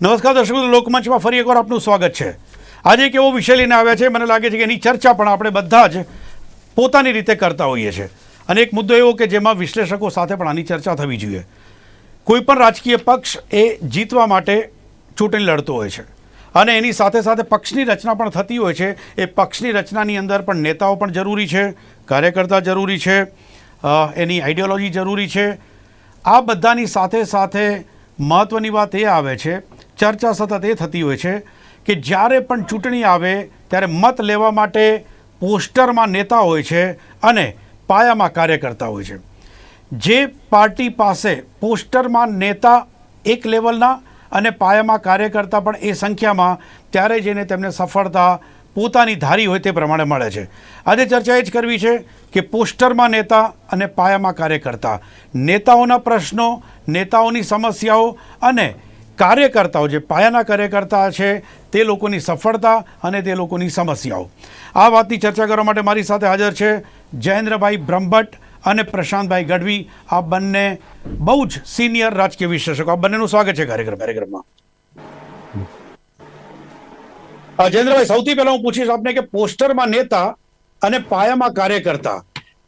નમસ્કાર દર્શકો લોકમંચમાં ફરી એકવાર આપનું સ્વાગત છે. આજે એક એવો વિષય લઈને આવ્યા છે, મને લાગે છે કે એની ચર્ચા પણ આપણે બધા જ પોતાની રીતે કરતા હોઈએ છીએ. અને એક મુદ્દો એવો કે જેમાં વિશ્લેષકો સાથે પણ આની ચર્ચા થવી જોઈએ. કોઈ પણ રાજકીય પક્ષ એ જીતવા માટે ચૂંટણી લડતો હોય છે. અને એની સાથે સાથે પક્ષની રચના પણ થતી હોય છે. એ પક્ષની રચનાની અંદર પણ નેતાઓ પણ જરૂરી છે, કાર્યકર્તા જરૂરી છે એની આઈડિયોલોજી જરૂરી છે. આ બધાની સાથે સાથે મહત્ત્વની વાત એ આવે છે ચર્ચા સતત એ થતી હોય છે કે જ્યારે પણ ચૂંટણી આવે ત્યારે મત લેવા માટે પોસ્ટરમાં નેતા હોય છે અને પાયામાં કાર્યકર્તા હોય છે. જે પાર્ટી પાસે પોસ્ટરમાં નેતા એક લેવલના અને પાયામાં કાર્યકર્તા પણ એ સંખ્યામાં, ત્યારે જઈને તેમને સફળતા પોતાની ધારી હોય તે પ્રમાણે મળે છે. આજે ચર્ચા એ જ કરવી છે કે પોસ્ટરમાં નેતા અને પાયામાં કાર્યકર્તા, નેતાઓના પ્રશ્નો, નેતાઓની સમસ્યાઓ અને કાર્યકર્તાઓ જે પાયાના કાર્યકર્તા છે, તે લોકોની સફળતા અને તે લોકોની સમસ્યાઓ. આ વાતની ચર્ચા કરવા માટે મારી સાથે હાજર છે જયેન્દ્રભાઈ બ્રહ્મભટ્ટ અને પ્રશાંતભાઈ ગઢવી. આ બંને બહુ જ સિનિયર રાજકીય વિશ્લેષકો આ બંનેનું સ્વાગત છે કાર્યક્રમ કાર્યક્રમમાં. જયેન્દ્રભાઈ, સૌથી પહેલા હું પૂછીશ આપને કે પોસ્ટરમાં નેતા અને પાયામાં કાર્યકર્તા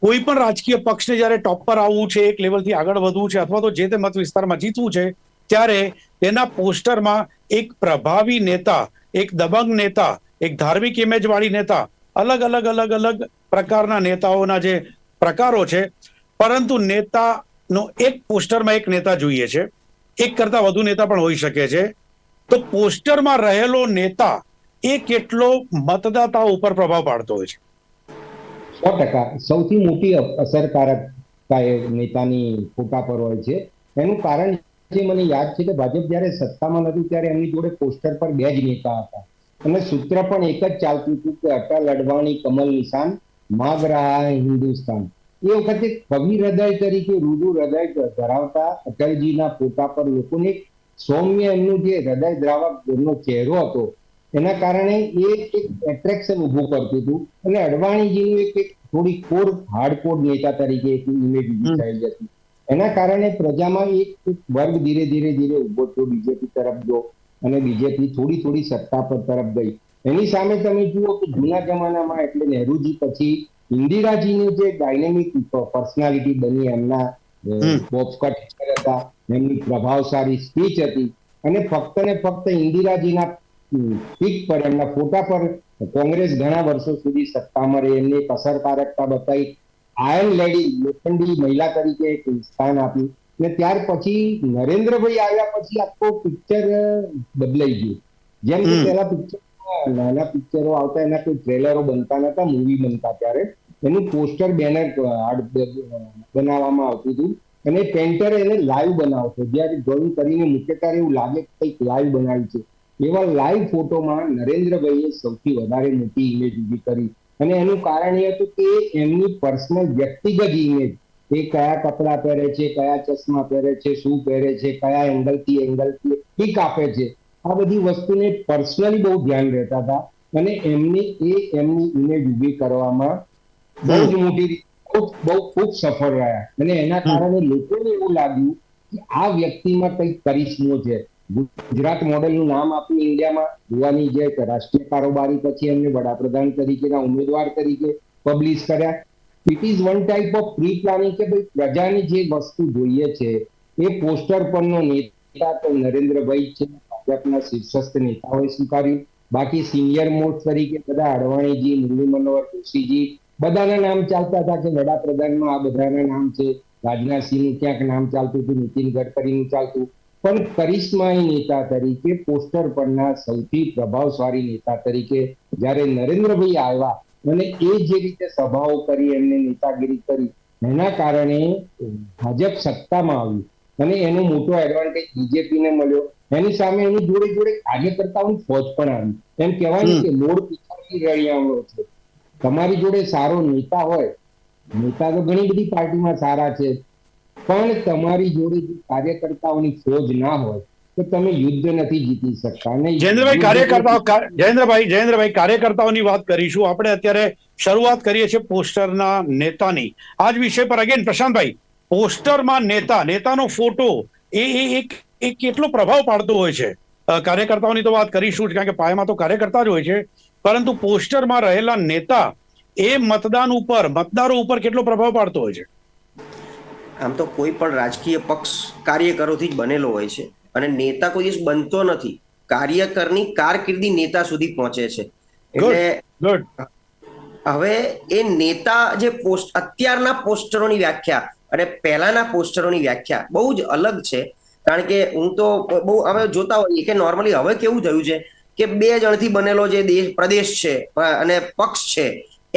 કોઈ પણ રાજકીય પક્ષને જ્યારે ટોપ પર આવવું છે, એક લેવલથી આગળ વધવું છે, અથવા તો જે તે મત વિસ્તારમાં જીતવું છે ત્યારે તેના પોસ્ટરમાં એક પ્રભાવી નેતા, એક દબંગ નેતા, એક ધાર્મિક ઇમેજ વાળી નેતા, અલગ અલગ અલગ અલગ પ્રકારના નેતાઓના જે પ્રકારો છે. પરંતુ નેતાનો એક પોસ્ટરમાં એક નેતા જોઈએ છે. એક કરતા વધુ નેતા પણ હોઈ શકે છે. તો પોસ્ટરમાં રહેલો નેતા એ કેટલો મતદાતા ઉપર પ્રભાવ પાડતો હોય છે? સો ટકા. સૌથી મોટી અસરકારકતા એ નેતાની ફોટા પર હોય છે. એનું કારણ જે મને યાદ છે કે ભાજપ જ્યારે સત્તામાં નતું ત્યારે એમની જોડે પોસ્ટર પર બે જ નેતા હતા. અને સૂત્ર પણ એક જ ચાલતું હતું કે અટલ અડવાણી કમલ નિશાન માગ રહા હિન્દુસ્તાન. એ વખતે કવિ હૃદય તરીકે રૂડુ હૃદય ધરાવતા અટલજીના ફોટા પર લોકોને સૌમ્ય એમનું જે હૃદય દ્રાવક એમનો ચહેરો હતો એના કારણે એ એક એટ્રેક્શન ઊભું કરતું હતું. અને અડવાણીજીનું એક થોડી કોર હાર્ડકોર નેતા તરીકે એક ઇમેજ ઊભી હતી. એના કારણે પ્રજામાં એક વર્ગ ધીરે ધીરે ધીરે ઊભો થયો. બીજેપી તરફ ગયો અને બીજેપી થોડી થોડી સત્તા પર તરફ ગઈ. એની સામે તમે જુઓ કે જૂના જમાનામાં એટલે નહેરુજી પછી ઇન્દિરાજીની જે ડાયનેમિક પર્સનાલિટી બની એમના હમ. હતા એમની પ્રભાવશાળી સ્પીચ હતી અને ફક્ત ને ફક્ત ઇન્દિરાજીના પીક પર એમના ફોટા પર કોંગ્રેસ ઘણા વર્ષો સુધી સત્તામાં રહી. એમને એક અસરકારકતા બતાવી. આયર્ન લેડી લોખંડી મહિલા તરીકે એક સ્થાન આપ્યું ને ત્યાર પછી નરેન્દ્રભાઈ આવ્યા પછી આખો પિક્ચર બદલાઈ ગયું. જેમ કે પેલા પિક્ચર નાના પિક્ચરો આવતા એના કોઈ ટ્રેલરો બનતા નતા મૂવી બનતા ત્યારે. એનું પોસ્ટર બેનર બનાવવામાં આવતું હતું. અને પેન્ટર એને લાઈવ બનાવતો. જ્યારે ડ્રોઈંગ કરીને મૂકે ત્યારે એવું લાગે કે કંઈક લાઈવ બનાવ્યું છે. એવા લાઈવ ફોટોમાં નરેન્દ્રભાઈએ સૌથી વધારે મોટી ઇમેજ ઊભી કરી. અને એનું કારણ એ હતું કે એમની પર્સનલ વ્યક્તિગત ઇમેજ એ કયા કપડાં પહેરે છે કયા ચશ્મા પહેરે છે શું પહેરે છે કયા એંગલથી એંગલથી પીક આપે છે. આ બધી વસ્તુને પર્સનલી બહુ ધ્યાન રહેતા હતા અને એમની એ એમની ઇમેજ ઊભી કરવામાં બહુ જ મોટી ખૂબ બહુ બહુ ખૂબ સફળ રહ્યા. અને એના કારણે લોકોને એવું લાગ્યું કે આ વ્યક્તિમાં કંઈક કરિશ્મો છે. ગુજરાત મોડેલનું નામ આપ્યું ઇન્ડિયામાં જોવાની જે રાષ્ટ્રીય કારોબારી પછી એમને વડાપ્રધાન તરીકેના ઉમેદવાર તરીકે પબ્લિશ કર્યા. It is one type of pre planning કે ભાઈ પ્રજાને જે વસ્તુ જોઈએ છે, એ પોસ્ટર પરનો નેતા તો નરેન્દ્રભાઈ છે. ભાજપના શીર્ષસ્થ નેતાઓએ સ્વીકાર્યું. બાકી સિનિયર મોસ્ટ તરીકે બધા અડવાણીજી, મુરલી મનોહર જોશીજી, બધાના નામ ચાલતા હતા કે વડાપ્રધાનમાં આ બધાના નામ છે. રાજનાથસિંહનું ક્યાંક નામ ચાલતું હતું, નીતિન ગડકરીનું ચાલતું. પણ કરિશ્માઈ નેતા તરીકે પોસ્ટર પરના સૌથી પ્રભાવશાળી નેતા તરીકે જ્યારે નરેન્દ્રભાઈ આવ્યા અને એ જે રીતે સભાઓ કરી એમને નેતાગીરી કરી એના કારણે ભાજપ સત્તામાં આવ્યું. અને એનો મોટો એડવાન્ટેજ બીજેપીને મળ્યો. એની સામે એની જોડે જોડે કાર્યકર્તાઓની ફોજ પણ આવી. એમ કહેવાય કે લોડ પીછાડી રળિયામણો છે. તમારી જોડે સારો નેતા હોય નેતા તો ઘણી બધી પાર્ટીમાં સારા છે. પણ તમારી જોડે કાર્યકર્તાઓની ફોજ ના હોય તો તમે યુદ્ધ નથી જીતી શકતા નહીં. જયેન્દ્રભાઈ કાર્યકર્તાઓ જયેન્દ્રભાઈ જયેન્દ્રભાઈ કાર્યકર્તાઓની વાત કરીશું. આપણે અત્યારે શરૂઆત કરીએ છીએ પોસ્ટરના નેતાની. આ જ વિષય પર અગેન પ્રશાંતભાઈ પોસ્ટરમાં નેતા નેતાનો ફોટો એ એ એક એ કેટલો પ્રભાવ પાડતો હોય છે? કાર્યકર્તાઓની તો વાત કરીશું જ કારણ કે પાયામાં તો કાર્યકર્તા જ હોય છે. પરંતુ પોસ્ટરમાં રહેલા નેતા એ મતદાન ઉપર મતદારો ઉપર કેટલો પ્રભાવ પાડતો હોય છે? આમ તો કોઈ પણ રાજકીય પક્ષ કાર્યકરોથી જ બનેલો હોય છે. અને નેતા કોઈ દિવસ બનતો નથી. કાર્યકરની કારકિર્દી નેતા સુધી પહોંચે છે. એટલે હવે એ નેતા જે પોસ્ટ અત્યારના પોસ્ટરોની વ્યાખ્યા અને પહેલાના પોસ્ટરોની વ્યાખ્યા બહુ જ અલગ છે. કારણ કે હું તો બહુ અમે જોતા હોઈએ કે નોર્મલી હવે કેવું થયું છે કે બે જણથી બનેલો જે દેશ પ્રદેશ છે અને પક્ષ છે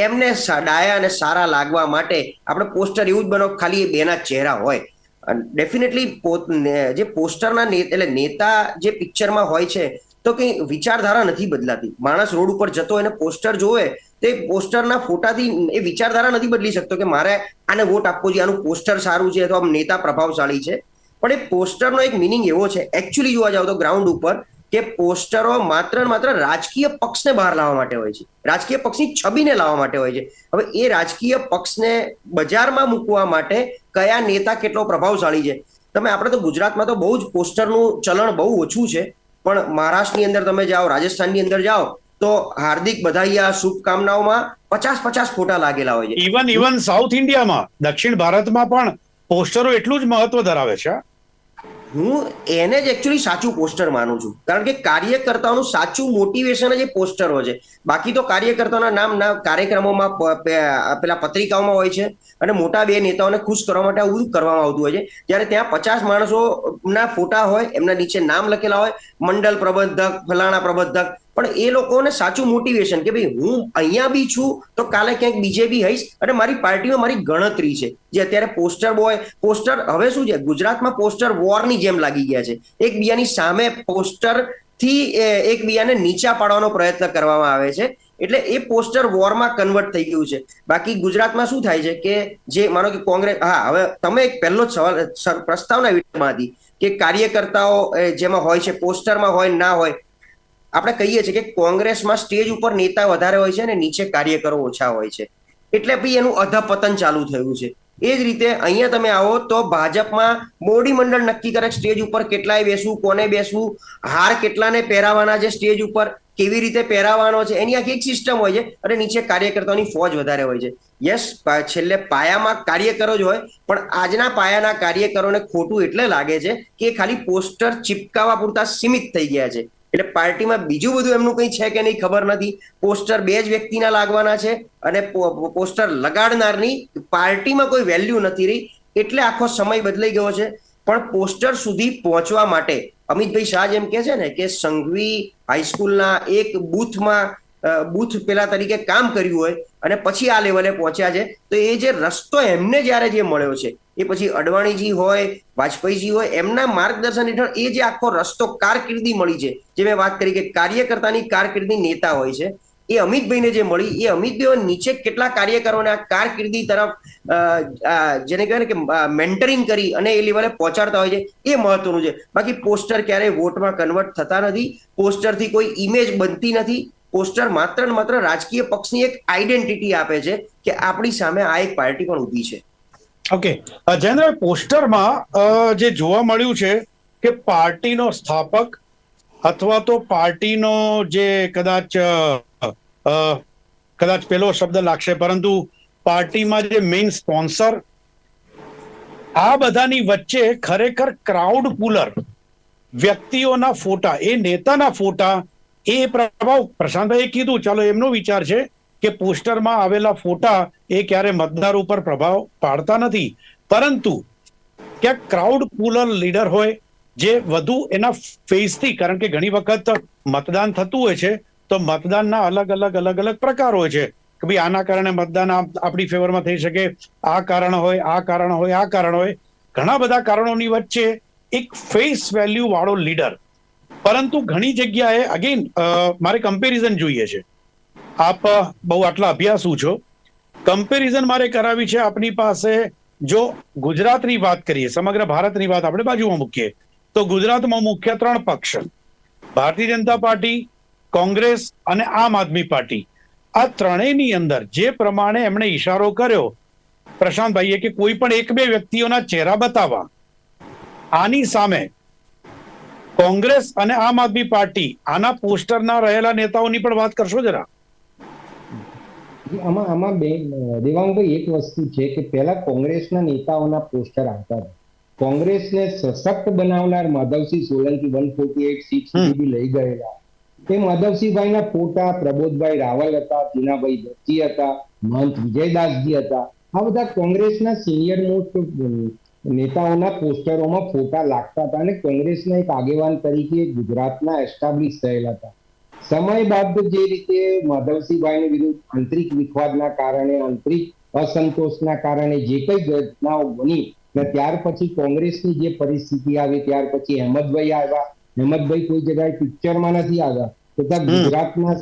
એમને ડાયા અને સારા લાગવા માટે આપણે પોસ્ટર એવું જ બનો ખાલી એ બેના ચહેરા હોય. ડેફિનેટલી પોત જે પોસ્ટરના એટલે નેતા જે પિક્ચરમાં હોય છે, તો કંઈ વિચારધારા નથી બદલાતી. માણસ રોડ ઉપર જતો અને પોસ્ટર જોવે, તે પોસ્ટરના ફોટાથી એ વિચારધારા નથી બદલી શકતો કે મારે આને વોટ આપવો જોઈએ આનું પોસ્ટર સારું છે, અથવા નેતા પ્રભાવશાળી છે. પણ એ પોસ્ટરનો એક મિનિંગ એવો છે એકચ્યુઅલી જોવા જાવ તો ગ્રાઉન્ડ ઉપર કે પોસ્ટરો માત્ર માત્ર રાજકીય પક્ષને બહાર લાવવા માટે હોય છે. રાજકીય પક્ષની છબીને લાવવા માટે હોય છે. હવે એ રાજકીય પક્ષને બજારમાં મૂકવા માટે કયા નેતા કેટલો પ્રભાવશાળી છે? તમે આપણે તો ગુજરાતમાં તો બહુ જ પોસ્ટરનું ચલણ બહુ ઓછું છે. પણ મહારાષ્ટ્રની અંદર તમે જાઓ, રાજસ્થાનની અંદર જાઓ, તો હાર્દિક બધાઈયા શુભકામનાઓમાં પચાસ પચાસ ફોટા લાગેલા હોય છે. ઇવન ઇવન સાઉથ ઇન્ડિયામાં દક્ષિણ ભારતમાં પણ પોસ્ટરો એટલું જ મહત્વ ધરાવે છે હા? એને જ એકચ્યુઅલી સાચું પોસ્ટર માનું છું કારણ કે કાર્યકર્તાઓનું સાચું મોટિવેશન જ એ પોસ્ટરો છે બાકી તો કાર્યકર્તાઓના નામ ના કાર્યક્રમોમાં પેલા પત્રિકાઓમાં હોય છે અને મોટા બે નેતાઓને ખુશ કરવા માટે આવું કરવામાં આવતું હોય છે જ્યારે ત્યાં પચાસ માણસો ના ફોટા હોય, એમના નીચે નામ લખેલા હોય, મંડળ પ્રબંધક, ફલાણા પ્રબંધક પણ એ લોકોને સાચું મોટિવેશન કે ભાઈ હું અહીંયા બી છું તો કાલે ક્યાંક બીજે બી હઈશ અને મારી પાર્ટીમાં મારી ગણતરી છે. જે અત્યારે પોસ્ટર બોય પોસ્ટર હવે શું છે? ગુજરાતમાં પોસ્ટર વોરની જેમ લાગી ગયા છે. એકબીજાની સામે પોસ્ટરથી એકબીજાને નીચા પાડવાનો પ્રયત્ન કરવામાં આવે છે. એટલે એ પોસ્ટર વોરમાં કન્વર્ટ થઈ ગયું છે. બાકી ગુજરાતમાં શું થાય છે કે જે, માનો કે કોંગ્રેસ, હા, હવે તમે એક પહેલો જ સવાલ પ્રસ્તાવના વિડીયોમાં હતી કે કાર્યકર્તાઓ જેમાં હોય છે પોસ્ટરમાં હોય, ના હોય આપણે કહીએ છીએ કે કોંગ્રેસમાં સ્ટેજ ઉપર નેતા વધારે હોય છે અને નીચે કાર્યકરો ઓછા હોય છે. એટલે ભાઈ એનું અધપતન ચાલુ થયું છે. એ જ રીતે અહીંયા તમે આવો તો ભાજપમાં મોડી મંડળ નક્કી કરે સ્ટેજ ઉપર કેટલાય બેસવું, કોને બેસવું, હાર કેટલાને પહેરાવાના છે સ્ટેજ ઉપર, કેવી રીતે પહેરાવાનો છે, એની આખી એક સિસ્ટમ હોય છે અને નીચે કાર્યકર્તાઓની ફોજ વધારે હોય છે. યસ છેલ્લે પાયામાં કાર્યકરો જ હોય, પણ આજના પાયાના કાર્યકરોને ખોટું એટલે લાગે છે કે ખાલી પોસ્ટર ચિપકાવા પૂરતા સીમિત થઈ ગયા છે. એટલે પાર્ટીમાં બીજું બધું એમનું કંઈ છે કે નહીં ખબર નથી. પોસ્ટર બે જ વ્યક્તિના લાગવાના છે અને પોસ્ટર લગાડનારની પાર્ટીમાં કોઈ વેલ્યુ નથી રહી. એટલે આખો સમય બદલાઈ ગયો છે. પણ પોસ્ટર સુધી પહોંચવા માટે અમિતભાઈ શાહ જેમ કે છે ને કે સંઘવી હાઈસ્કૂલના એક બૂથમાં બૂથ પેલા તરીકે કામ કર્યું હોય અને પછી આ લેવલે પહોંચ્યા છે. તો એ જે રસ્તો એમને જ્યારે જે મળ્યો છે એ પછી અડવાણીજી હોય, વાજપેયીજી હોય, એમના માર્ગદર્શન હેઠળ એ જે આખો રસ્તો કારકિર્દી મળી છે, જે મેં વાત કરી કે કાર્યકર્તાની કારકિર્દી નેતા હોય છે, એ અમિતભાઈને જે મળી, એ અમિતભાઈ નીચે કેટલા કાર્યકરોને આ કારકિર્દી તરફ જેને કહેવાય ને કે મેન્ટરિંગ કરી અને એ લેવલે પહોંચાડતા હોય છે, એ મહત્વનું છે. બાકી પોસ્ટર ક્યારેય વોટમાં કન્વર્ટ થતા નથી, પોસ્ટરથી કોઈ ઇમેજ બનતી નથી, પોસ્ટર માત્ર ને માત્ર રાજકીય પક્ષની એક આઈડેન્ટિટી આપે છે કે આપણી સામે આ એક પાર્ટી પણ ઊભી છે. ઓકે અ, જયેન્દ્રભાઈ પોસ્ટરમાં જે જોવા મળ્યું છે કે પાર્ટીનો સ્થાપક અથવા તો પાર્ટીનો જે કદાચ કદાચ પેલો શબ્દ લાગશે પરંતુ પાર્ટીમાં જે મેઇન સ્પોન્સર આ બધાની વચ્ચે ખરેખર ક્રાઉડ પુલર વ્યક્તિઓના ફોટા એ નેતાના ફોટા એ પ્રભાવ પ્રશાંતભાઈએ કીધું. ચાલો એમનો વિચાર છે. કે પોસ્ટરમાં આવેલા ફોટા એ ક્યારે મતદાર ઉપર પ્રભાવ પાડતા નથી. પરંતુ ક્યાંક ક્રાઉડ પુલર લીડર હોય જે વધુ એના ફેસથી કારણ કે ઘણી વખત મતદાન થતું હોય છે, તો મતદાનના અલગ અલગ અલગ અલગ પ્રકાર હોય છે. કે ભાઈ આના કારણે મતદાન આપણી ફેવરમાં થઈ શકે, આ કારણ હોય, આ કારણ હોય, આ કારણ હોય. ઘણા બધા કારણોની વચ્ચે એક ફેસ વેલ્યુ વાળો લીડર પરંતુ ઘણી જગ્યાએ અગેન મારે કમ્પેરિઝન જોઈએ છે. આપ બહુ આટલા અભ્યાસુ છો. કમ્પેરિઝન મારે કરાવી છે આપની પાસે. જો ગુજરાતની વાત કરીએ, સમગ્ર ભારતની વાત આપણે બાજુમાં મૂકીએ, તો ગુજરાતમાં મુખ્ય ત્રણ પક્ષ ભારતીય જનતા પાર્ટી, કોંગ્રેસ અને આમ આદમી પાર્ટી. આ ત્રણેયની અંદર જે પ્રમાણે એમણે ઈશારો કર્યો, પ્રશાંતભાઈએ કે કોઈ પણ એક બે વ્યક્તિઓના ચહેરા બતાવવા, આની સામે કોંગ્રેસ અને આમ આદમી પાર્ટી, આના પોસ્ટરના રહેલા નેતાઓની પણ વાત કરશો જરા. આમાં આમાં બે દેવાંગભાઈ એક વસ્તુ છે કે પહેલા કોંગ્રેસના નેતાઓના પોસ્ટર આવતા હતા. કોંગ્રેસને સશક્ત બનાવનાર Madhavsinh Solanki one forty eight seat સુધી લઈ ગયેલા. તે માધવસિંહભાઈના ફોટા પ્રબોધભાઈ રાવલ હતા જીનાભાઈ દત્તી હતા મહંત વિજયદાસજી હતા. આ બધા કોંગ્રેસના સિનિયર મોસ્ટ નેતાઓના પોસ્ટરોમાં ફોટા લાગતા હતા અને કોંગ્રેસના એક આગેવાન તરીકે ગુજરાતના એસ્ટાબ્લિશ થયેલા હતા. સમય બાદ જે રીતે માધવસિંહભાઈની વિરુદ્ધ આંતરિક વિખવાદના કારણે આંતરિક અસંતોષના કારણે જે કઈ ઘટનાઓ બની ને ત્યાર પછી કોંગ્રેસની જે પરિસ્થિતિ આવી ત્યાર પછી અહેમદભાઈ આવ્યા. અહેમદભાઈ કોઈ જગ્યાએ પિક્ચરમાં નથી આવ્યા. તથા ગુજરાતના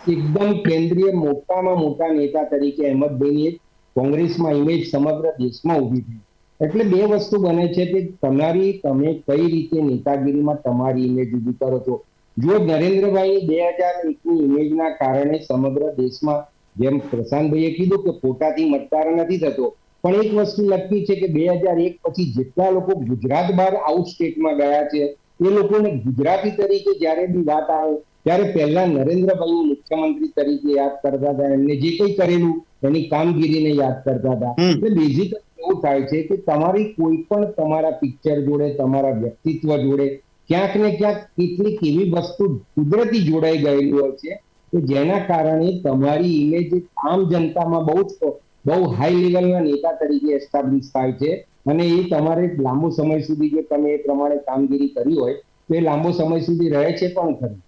એકદમ કેન્દ્રીય મોટામાં મોટા નેતા તરીકે અહેમદભાઈની કોંગ્રેસમાં ઇમેજ સમગ્ર દેશમાં ઊભી થઈ. એટલે બે વસ્તુ બને છે કે તમારી તમે કઈ રીતે નેતાગીરીમાં તમારી ઇમેજ ઊભી કરો છો? જો નરેન્દ્રભાઈ બે હજાર એકની ઇમેજના કારણે સમગ્ર દેશમાં જેમ પ્રશાંતભાઈએ કીધું કે પોતાથી મતદાર નથી થતો પણ એક વસ્તુ નક્કી છે કે બે હજાર એક પછી જેટલા લોકો ગુજરાત બહાર આઉટ સ્ટેટમાં ગયા છે એ લોકોને ગુજરાતી તરીકે જ્યારે બી વાત આવે ત્યારે પહેલા નરેન્દ્રભાઈ મુખ્યમંત્રી તરીકે યાદ કરતા હતા એમને જે કંઈ કરેલું એની કામગીરીને યાદ કરતા હતા. એટલે બેઝિક એવું થાય છે કે તમારી કોઈ પણ તમારા પિક્ચર જોડે તમારા વ્યક્તિત્વ જોડે ક્યાંક ને ક્યાંક કેટલીક એવી વસ્તુ કુદરતી જોડાઈ ગયેલી હોય છે કે જેના કારણે તમારી ઇમેજ આમ જનતામાં બહુ જ બહુ હાઈ લેવલના નેતા તરીકે એસ્ટાબ્લિશ થાય છે. અને એ તમારે લાંબો સમય સુધી જો તમે એ પ્રમાણે કામગીરી કરી હોય, તો એ લાંબો સમય સુધી રહે છે પણ ખરી.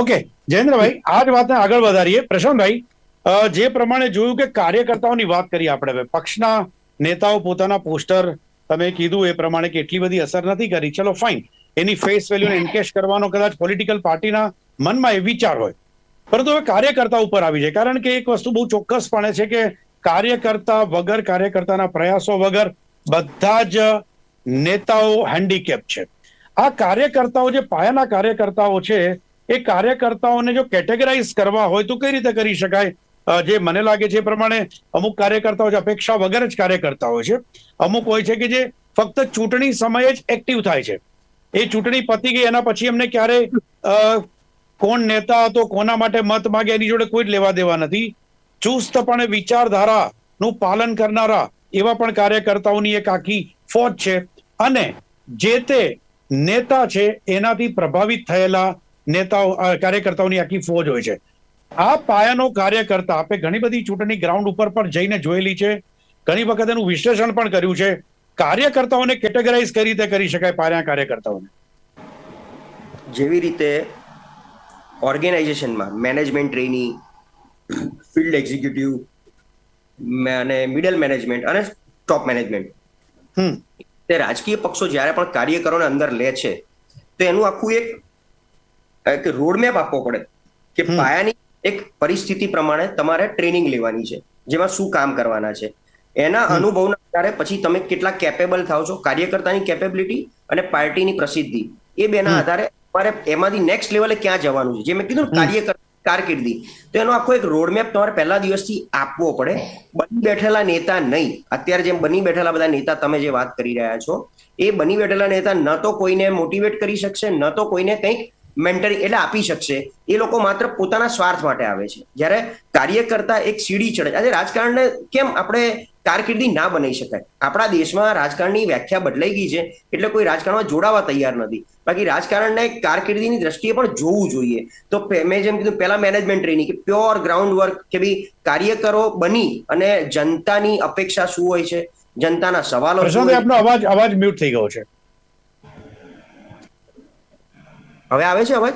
ઓકે, જયેન્દ્રભાઈ, આ જ વાતને આગળ વધારીએ. પ્રશાંતભાઈ જે પ્રમાણે જોયું કે કાર્યકર્તાઓની વાત કરી આપણે હવે. પક્ષના નેતાઓ પોતાના પોસ્ટર તમે કીધું એ પ્રમાણે કે એટલી બધી અસર નથી કરી. ચલો ફાઇન એની ફેસ વેલ્યુને એન્કેશ કરવાનો કદાચ પોલિટિકલ પાર્ટીના મનમાં એ વિચાર હોય. પરંતુ હવે કાર્યકર્તા ઉપર આવી જાય. કારણ કે એક વસ્તુ બહુ ચોક્કસપણે છે કે કાર્યકર્તા વગર, કાર્યકર્તાના પ્રયાસો વગર બધા જ નેતાઓ હેન્ડીકેપ છે. આ કાર્યકર્તાઓ જે પાયાના કાર્યકર્તાઓ છે, એ કાર્યકર્તાઓને જો કેટેગરાઇઝ કરવા હોય તો કઈ રીતે કરી શકાય? જે મને લાગે છે એ પ્રમાણે અમુક કાર્યકર્તાઓ છે, અપેક્ષા વગર જ કાર્યકર્તા હોય છે. અમુક હોય છે કે જે ફક્ત ચૂંટણી સમયે જ એક્ટિવ થાય છે. એ ચૂંટણી પતી ગઈ, એના પછી એમને ક્યારે કોણ નેતા હતો, કોના માટે મત માગે, એની જોડે કોઈ જ લેવા દેવા નથી. ચુસ્તપણે વિચારધારાનું પાલન કરનારા એવા પણ કાર્યકર્તાઓની એક આખી ફોજ છે. અને જે તે નેતા છે, એનાથી પ્રભાવિત થયેલા નેતાઓ કાર્યકર્તાઓની આખી ફોજ હોય છે. આ પાયાનો કાર્યકર્તા આપે ઘણી બધી ચૂંટણી ગ્રાઉન્ડ ઉપર પણ જઈને જોયેલી છે. ઘણી વખત એનું વિશ્લેષણ પણ કર્યું છે. કાર્યકર્તાઓને કેટેગરાઇઝ કઈ રીતે કરી શકાય પાયા કાર્યકર્તાઓને. જેવી રીતે ઓર્ગેનાઇઝેશનમાં મેનેજમેન્ટ ટ્રેની ફિલ્ડ એક્ઝિક્યુટિવ અને મિડલ મેનેજમેન્ટ અને ટોપ મેનેજમેન્ટ હમ. તે રાજકીય પક્ષો જ્યારે પણ કાર્યકરોને અંદર લે છે તો એનું આખું એક રોડમેપ આપવો પડે કે. પાયાની એક પરિસ્થિતિ પ્રમાણે તમારે ટ્રેનિંગ લેવાની છે જેમાં શું કામ કરવાના છે. એના અનુભવના આધારે પછી તમે કેટલા કેપેબલ થાવ છો કાર્યકર્તાની કેપેબિલિટી અને પાર્ટીની પ્રસિદ્ધિ. એ બેના આધારે તમારે એમાંથી નેક્સ્ટ લેવલે ક્યાં જવાનું છે? જે મેં કીધું કાર્યકર કારકિર્દી. તો એનો આખો એક રોડમેપ તમારે પહેલા દિવસથી આપવો પડે. બની બેઠેલા નેતા નહીં. અત્યારે જેમ બની બેઠેલા બધા નેતા તમે જે વાત કરી રહ્યા છો એ બની બેઠેલા નેતા ન તો કોઈને મોટિવેટ કરી શકશે ન તો કોઈને કંઈક મેન્ટરી એટલે આપી શકશે એ લોકો માત્ર પોતાના સ્વાર્થ માટે આવે છે. જ્યારે કાર્યકર્તા એક સીડી ચડે આજે રાજકારણને કેમ આપણે કારકિર્દી ના બનાવી શકાય? આપણા દેશમાં રાજકારણની વ્યાખ્યા બદલાઈ ગઈ છે એટલે કોઈ રાજકારણમાં જોડાવા તૈયાર નથી. બાકી રાજકારણને કારકિર્દીની દ્રષ્ટિએ પણ જોવું જોઈએ. તો મેં જેમ કીધું પહેલા મેનેજમેન્ટ ટ્રેનિંગ કે પ્યોર ગ્રાઉન્ડ વર્ક કે ભાઈ કાર્યકરો બની અને જનતાની અપેક્ષા શું હોય છે? જનતાના સવાલો આપનો અવાજ અવાજ મ્યુટ થઈ ગયો છે. હવે આવે છે અવાજ?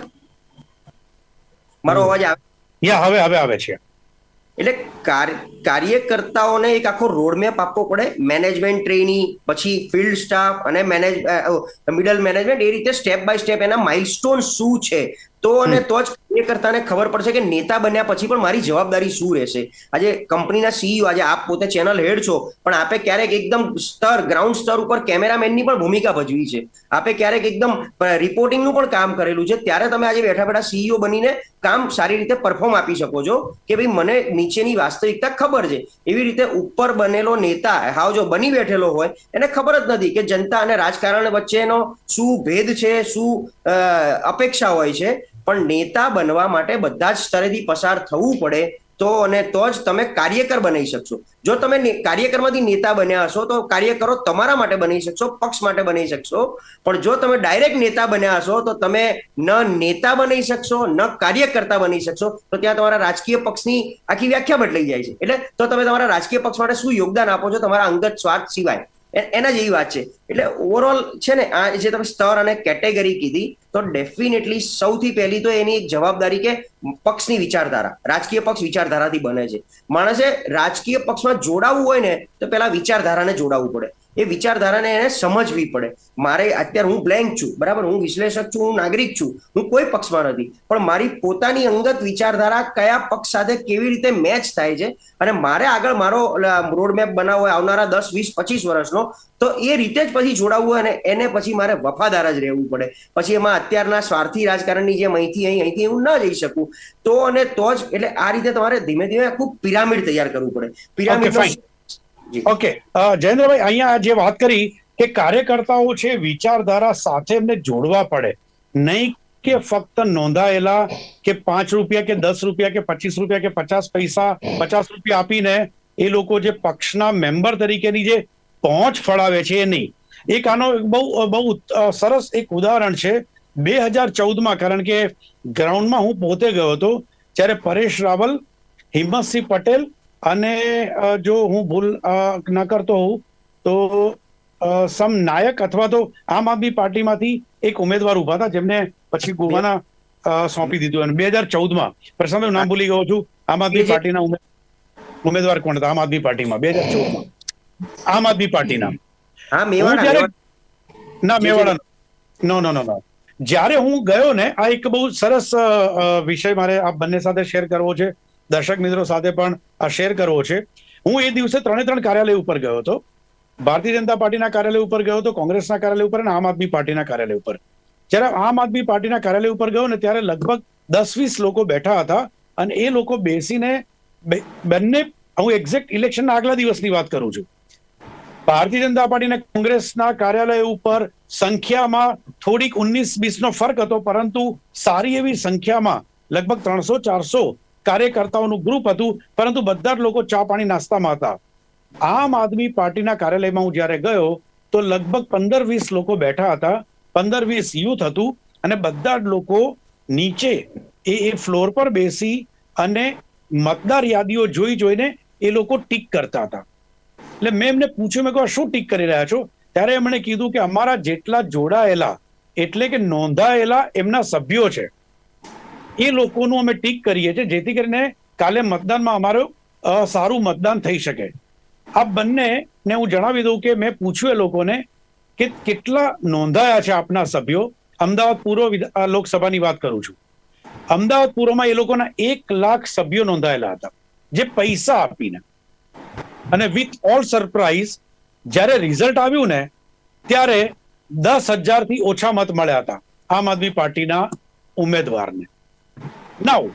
મારો અવાજ આવે? યા હવે હવે આવે છે. એટલે કાર- કાર્યકર્તાઓને એક આખો રોડમેપ આપવો પડે. મેનેજમેન્ટ ટ્રેની પછી ફિલ્ડ સ્ટાફ અને મેનેજ મિડલ મેનેજમેન્ટ એ રીતે સ્ટેપ બાય સ્ટેપ એના માઇલસ્ટોન શું છે? તો અને તો જ કાર્યકર્તાને ખબર પડશે કે નેતા બન્યા પછી પણ મારી જવાબદારી શું રહેશે? આજે કંપનીના સીઈઓ આજે આપ પોતે ચેનલ હેડ છો પણ આપે ક્યારેક એકદમ સ્તર ગ્રાઉન્ડ સ્તર ઉપર કેમેરામેનની પણ ભૂમિકા ભજવી છે. આપે ક્યારેક એકદમ રિપોર્ટિંગનું પણ કામ કરેલું છે. ત્યારે તમે આજે બેઠા બેઠા સીઈઓ બનીને કામ સારી રીતે પરફોર્મ આપી શકો છો કે ભાઈ મને નીચેની વાસ્તવિકતા ખબર છે. એવી રીતે ઉપર બનેલો નેતા હાવ જો બની બેઠેલો હોય એને ખબર જ નથી કે જનતા અને રાજકારણ વચ્ચેનો શું ભેદ છે શું અપેક્ષા હોય છે. પણ નેતા બનવા માટે બધા જ સ્તરેથી પસાર થવું પડે તો અને તો જ તમે કાર્યકર બની શકશો. જો તમે કાર્યકરમાંથી નેતા બન્યા હશો, તો કાર્યકરો તમારા માટે બની શકશો, પક્ષ માટે બની શકશો. પણ જો તમે ડાયરેક્ટ નેતા બન્યા હશો, તો તમે ન નેતા બની શકશો, ન કાર્યકર્તા બની શકશો. તો ત્યાં તમારા રાજકીય પક્ષની આખી વ્યાખ્યા બદલાઈ જાય છે. એટલે તો તમે તમારા રાજકીય પક્ષ માટે શું યોગદાન આપો છો? તમારા અંગત સ્વાર્થ સિવાય. એના જેવી વાત છે. એટલે ઓવરઓલ છે ને, આ જે તમે સ્તર અને કેટેગરી કીધી, તો ડેફિનેટલી સૌથી પહેલી તો એની એક જવાબદારી કે પક્ષની વિચારધારા, રાજકીય પક્ષ વિચારધારાથી બને છે. માણસે રાજકીય પક્ષમાં જોડાવવું હોય ને, તો પેલા વિચારધારાને જોડાવવું પડે. એ વિચારધારાને એને સમજવી પડે. મારે અત્યારે હું બ્લેન્ક છું બરાબર? હું વિશ્લેષક છું હું નાગરિક છું હું કોઈ પક્ષમાં નથી. પણ મારી પોતાની અંગત વિચારધારા કયા પક્ષ સાથે કેવી રીતે મેચ થાય છે અને મારે આગળ મારો રોડમેપ બનાવવો હોય આવનારા દસ વીસ પચીસ વર્ષનો તો એ રીતે જ પછી જોડાવવું અને એને પછી મારે વફાદાર જ રહેવું પડે. પછી એમાં અત્યારના સ્વાર્થી રાજકારણની જેમ અહીંથી અહીં અહીંથી હું ન જઈ શકું. તો અને તો જ એટલે આ રીતે તમારે ધીમે ધીમે આખું પિરામિડ તૈયાર કરવું પડે. પિરામિડ. ઓકે જયેન્દ્રભાઈ, અહીંયા જે વાત કરી કે કાર્યકર્તાઓ છે, વિચારધારા સાથે એમને જોડવા પડે. નહીં કે ફક્ત નોંધાયેલા કે પાંચ રૂપિયા કે દસ રૂપિયા કે પચીસ રૂપિયા કે પચાસ પૈસા, પચાસ રૂપિયા આપીને એ લોકો જે પક્ષના મેમ્બર તરીકેની જે પહોંચ ફળાવે છે એ નહીં. એક આનો બહુ બહુ સરસ એક ઉદાહરણ છે. બે હજાર ચૌદમાં, કારણ કે ગ્રાઉન્ડમાં હું પોતે ગયો હતો જ્યારે પરેશ રાવલ, હિંમતસિંહ પટેલ અને જો હું ભૂલ ન કરતો હોઉં તો સમ નાયક અથવા તો આમ આદમી પાર્ટીમાંથી એક ઉમેદવાર ઊભા હતા જેમને પછી ગોવાના સોંપી દીધું. અને બે હજાર ચૌદમાં પ્રશાંત નામ ભૂલી ગયો છું આમ આદમી પાર્ટીના ઉમે- ઉમેદવાર કોણ હતા? આમ આદમી પાર્ટીમાં બે હજાર ચૌદમાં. આમ આદમી પાર્ટીના. ના મેવાડા નો. નો નો નો જ્યારે હું ગયો ને આ એક બહુ સરસ વિષય મારે આ બંને સાથે શેર કરવો છે. દર્શક મિત્રો સાથે પણ આ શેર કરવો છે. હું એ દિવસે ત્રણે ત્રણ કાર્યાલય ઉપર ગયો હતો. ભારતીય જનતા પાર્ટીના કાર્યાલય ઉપર ગયો હતો, કોંગ્રેસના કાર્યાલય ઉપર અને આમ આદમી પાર્ટીના કાર્યાલય ઉપર. જ્યારે આમ આદમી પાર્ટીના કાર્યાલય ઉપર ગયો ને ત્યારે લગભગ દસ વીસ લોકો બેઠા હતા અને એ લોકો બેસીને બંને, હું એક્ઝેક્ટ ઇલેક્શનના આગલા દિવસની વાત કરું છું. ભારતીય જનતા પાર્ટી અને કોંગ્રેસના કાર્યાલય ઉપર સંખ્યામાં થોડીક ઉન્નીસ વીસ નો ફરક હતો, પરંતુ સારી એવી સંખ્યામાં લગભગ ત્રણસો ચારસો કાર્યકર્તાઓનું ગ્રુપ હતું, પરંતુ બધા જ લોકો ચા પાણી નાસ્તામાં હતા. આમ આદમી પાર્ટીના કાર્યાલયમાં હું જ્યારે ગયો, તો લગભગ પંદર વીસ લોકો બેઠા હતા, પંદર વીસ યુથ હતું, અને બધા જ લોકો નીચે એ એ ફ્લોર પર બેસી અને મતદાર યાદીઓ જોઈ જોઈને એ લોકો ટીક કરતા હતા. એટલે મેં એમને પૂછ્યું, મેં કહ્યું શું ટીક કરી રહ્યા છો? ત્યારે એમણે કીધું કે અમારા જેટલા જોડાયેલા, એટલે કે નોંધાયેલા એમના સભ્યો છે. એ લોકોનું અમે ટીક કરીએ છીએ, જેથી કરીને કાલે મતદાનમાં અમારું સારું મતદાન થઈ શકે. આ બંનેને હું જણાવી દઉં કે મેં પૂછ્યું એ લોકોને કે કેટલા નોંધાયા છે આપના સભ્યો? અમદાવાદ પૂર્વ લોકસભાની વાત કરું છું. અમદાવાદ પૂર્વમાં એ લોકોના એક લાખ સભ્યો નોંધાયેલા હતા, જે પૈસા આપીને. અને વિથ ઓલ સરપ્રાઇઝ જ્યારે રિઝલ્ટ આવ્યું ને, ત્યારે દસ હજારથી ઓછા મત મળ્યા હતા આમ આદમી પાર્ટીના ઉમેદવારને. નાઉ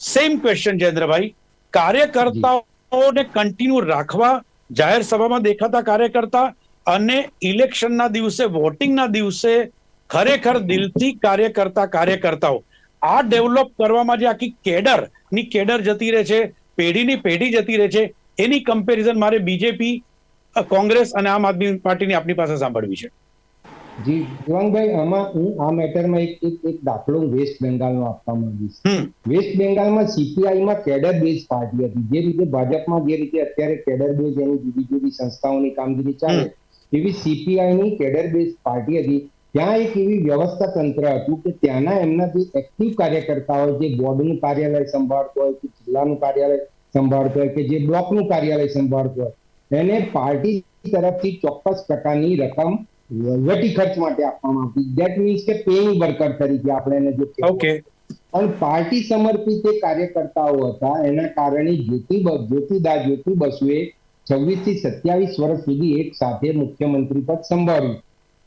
સેમ ક્વેશ્ચન જયેન્દ્રભાઈ કાર્યકર્તાઓને કન્ટિન્યુ રાખવા જાહેર સભામાં દેખાતા કાર્યકર્તા અને ઇલેક્શનના દિવસે વોટિંગના દિવસે ખરેખર દિલથી કાર્યકર્તા કાર્યકર્તાઓ આ ડેવલપ કરવામાં જે આખી કેડર, ની કેડર જતી રહે છે, પેઢીની પેઢી જતી રહે છે, એની કમ્પેરિઝન મારે બીજેપી કોંગ્રેસ અને આમ આદમી પાર્ટીની આપની પાસે સાંભળવી છે. જી દેવાંગભાઈ આમાં હું આ મેટરમાં એક એક એક દાખલો વેસ્ટ બેંગાલનો આપવા માંગીશ. વેસ્ટ બેંગાલમાં સીપીઆઈમાં કેડર બેઝ પાર્ટી હતી. જે રીતે ભાજપમાં જે રીતે અત્યારે કેડર બેઝ એની જુદી જુદી સંસ્થાઓની કામગીરી ચાલે એવી સીપીઆઈની કેડર બેઝ પાર્ટી હતી. ત્યાં એક એવી વ્યવસ્થા તંત્ર હતું કે ત્યાંના એમના જે એક્ટિવ હોય જે બોર્ડનું કાર્યાલય સંભાળતો હોય કે જિલ્લાનું કાર્યાલય સંભાળતો હોય કે જે બ્લોકનું કાર્યાલય સંભાળતો હોય એને પાર્ટી તરફથી ચોક્કસ પ્રકારની રકમ વહીવટી ખર્ચ માટે આપવામાં આવતી. દેટ મીન્સ કે પેઇંગ વર્કર તરીકે આપણે એને જે ઓકે પણ પાર્ટી સમર્પિત એ કાર્યકર્તાઓ હતા એના કારણે જ્યોતિ જ્યોતિદા જ્યોતિ બસુએ છવ્વીસથી સત્યાવીસ વર્ષ સુધી એક સાથે મુખ્યમંત્રી પદ સંભાળ્યું.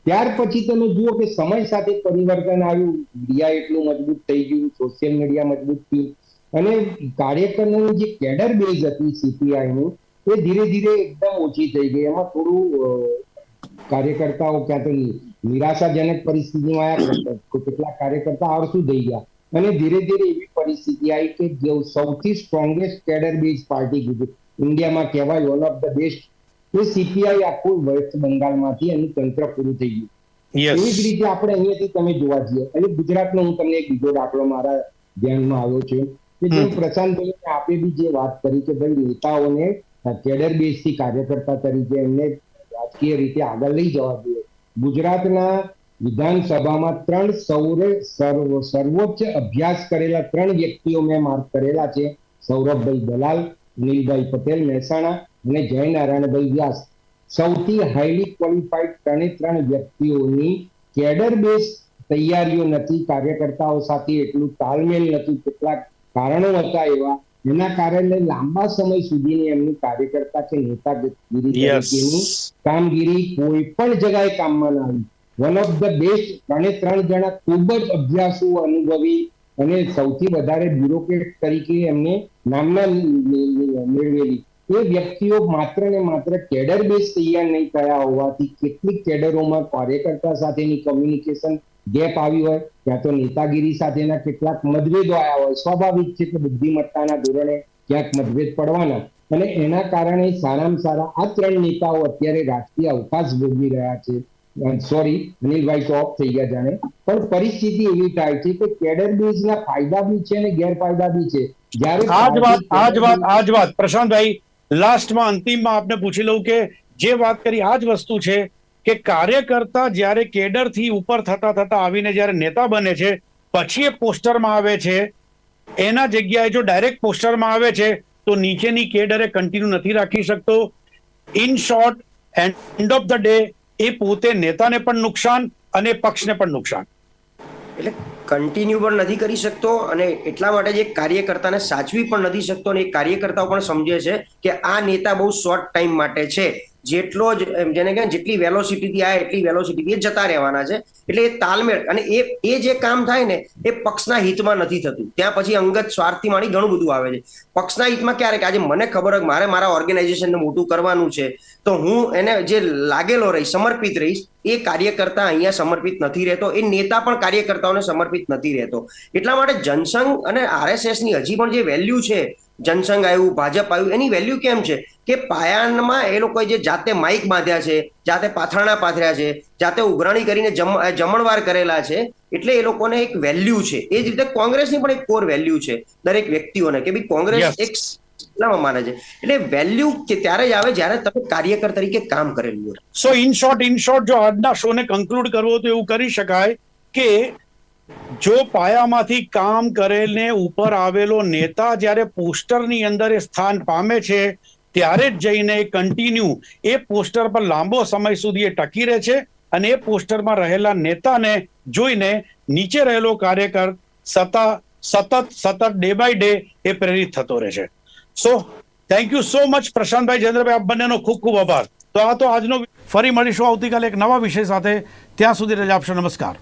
ત્યાર પછી તમે જુઓ કે સમય સાથે પરિવર્તન આવ્યું. મીડિયા એટલું મજબૂત થઈ ગયું. સોશિયલ મીડિયા મજબૂત થયું. અને કાર્યકરોની જે કેડર બેઝ હતી સીપીઆઈની એ ધીરે ધીરે એકદમ ઓછી થઈ ગઈ. એમાં થોડું કાર્યકર્તાઓ ક્યાં તો નિરાશાજનક પરિસ્થિતિમાં આવ્યા કેટલાક કાર્યકર્તા આળસુ થઈ ગયા. અને ધીરે ધીરે એવી પરિસ્થિતિ આવી કે જે સૌથી strongest cadre base party Gujarat ઇન્ડિયામાં કહેવાય વન ઓફ ધ બેસ્ટ એ સીપીઆઈ આખું વેસ્ટ બંગાળમાંથી એનું તંત્ર પૂરું થઈ ગયું. એવી જ રીતે આપણે અહીંયાથી તમે જોવા જઈએ. એટલે ગુજરાતનો હું તમને એક બીજો દાખલો મારા ધ્યાનમાં આવ્યો છે કે જેમ. પ્રશાંતભાઈ આપે બી જે વાત કરી કે ભાઈ નેતાઓને કેડર બેઝથી કાર્યકર્તા તરીકે એમને રાજકીય રીતે આગળ લઈ જવા જોઈએ ગુજરાતના વિધાનસભામાં ત્રણ સૌરે સર્વ, સર્વોચ્ચ અભ્યાસ કરેલા ત્રણ વ્યક્તિઓ મેં માર્ક કરેલા છે. સૌરભભાઈ દલાલ, નીલભાઈ પટેલ મહેસાણા અને જયનારાયણભાઈ વ્યાસ. સૌથી હાઈલી ક્વોલિફાઈડ ત્રણે ત્રણ વ્યક્તિઓની કેડર બેઝ તૈયારીઓ નથી, કાર્યકર્તાઓ સાથે એટલું તાલમેલ નથી. કેટલાક કારણો હતા એવા એના કારણે લાંબા સમય સુધીની એમની કાર્યકર્તા કે નેતાગીરી કામગીરી કોઈ પણ જગાએ કામમાં ના આવી. વન ઓફ ધ બેસ્ટ ત્રણે ત્રણ જણા ખૂબ જ અભ્યાસુ અનુભવી અને સૌથી વધારે બ્યુરોક્રેટ તરીકે એમને નામના મેળવેલી. એ વ્યક્તિઓ માત્ર ને માત્ર કેડર બેઝ તૈયાર નહીં થયા હોવાથી કેટલીક કેડરોમાં કાર્યકર્તા સાથેની કોમ્યુનિકેશન ગેપ આવી હોય ક્યાં તો નેતાગીરી સાથેના કેટલાક મતભેદો આવ્યા હોય. સ્વાભાવિક છે કે બુદ્ધિમત્તાના ધોરણે ક્યાંક મતભેદ પડવાના. અને એના કારણે સારામાં સારા આ ત્રણ નેતાઓ અત્યારે રાજકીય અવકાશ ભોગવી રહ્યા છે. સોરી અનિલભાઈ તો ઓફ થઈ ગયા જાણે. પણ પરિસ્થિતિ એવી થાય છે કે કેડર બેઝના ફાયદા બી છે અને ગેરફાયદા બી છે. જ્યારે આ જ વાત આ જ વાત આજ વાત. પ્રશાંતભાઈ લાસ્ટમાં અંતિમમાં આપને પૂછી લઉં કે જે વાત કરી આ જ વસ્તુ છે કે કાર્યકર્તા જ્યારે કેડરથી ઉપર થતા થતા આવીને જ્યારે નેતા બને છે, પછી એ પોસ્ટરમાં આવે છે. એના જગ્યાએ જો ડાયરેક્ટ પોસ્ટરમાં આવે છે, તો નીચેની કેડરે કન્ટિન્યુ નથી રાખી શકતો. In short, end of the day, એ પોતે નેતાને પણ નુકસાન અને પક્ષને પણ નુકસાન. એટલે કન્ટિન્યુ પણ નથી કરી શકતો અને એટલા માટે જે કાર્યકર્તાને સાચવી પણ નથી શકતો અને એ કાર્યકર્તાઓ પણ સમજે છે કે આ નેતા બહુ શોર્ટ ટાઈમ માટે છે. જેટલો જ જેને કહે જેટલી વેલોસિટીથી આવે એટલી વેલોસિટીથી જતા રહેવાના છે. એટલે એ તાલમેળ, અને એ એ જે કામ થાય ને, એ પક્ષના હિતમાં નથી થતું. ત્યાં પછી અંગત સ્વાર્થી માણી ઘણું બધું આવે છે. પક્ષના હિતમાં ક્યારેક, આજે મને ખબર હોય મારે મારા ઓર્ગેનાઇઝેશનને મોટું કરવાનું છે, તો હું એને જે લાગેલો રહીશ, સમર્પિત રહીશ, એ કાર્યકર્તા અહીંયા સમર્પિત નથી રહેતો. એ નેતા પણ કાર્યકર્તાઓને સમર્પિત નથી રહેતો. એટલા માટે જનસંઘ અને આરએસએસની હજી પણ જે વેલ્યુ છે, જનસંઘ આવ્યું, ભાજપ આવ્યું, એની વેલ્યુ કેમ છે? કે પાયામાં એ લોકોએ જે જાતે માઇક બાંધ્યા છે જાતે પાથરણા પાથર્યા છે જાતે ઉઘરાણી કરીને જમણવાર કરેલા છે એટલે એ લોકોને એક વેલ્યુ છે. એ જ રીતે કોંગ્રેસની પણ એક કોર વેલ્યુ છે દરેક વ્યક્તિઓને કે ભાઈ કોંગ્રેસ. એક એટલામાં માને છે. એટલે વેલ્યુ કે ત્યારે જ આવે જ્યારે તમે કાર્યકર તરીકે કામ કરેલું હોય. So in short in short જો આજના શોને કન્ક્લુડ કરવો તો એવું કરી શકાય કે જો પાયામાંથી કામ કરેલને ઉપર આવેલો નેતા જ્યારે પોસ્ટરની અંદર એ સ્થાન પામે છે ત્યારે જ જઈને કન્ટિન્યુ એ પોસ્ટર પર લાંબો સમય સુધી એ ટકી રહે છે અને એ પોસ્ટરમાં રહેલા નેતાને જોઈને નીચે રહેલો કાર્યકર સતત સતત સતત ડે બાય ડે એ પ્રેરિત થતો રહે છે. So thank you so much Prashantbhai, જયેન્દ્રભાઈ, આપ બંનેનો ખૂબ ખૂબ આભાર. તો આ તો આજનો ફરી મળીશું આવતીકાલે એક નવા વિષય સાથે. ત્યાં સુધી રજા આપશો. નમસ્કાર.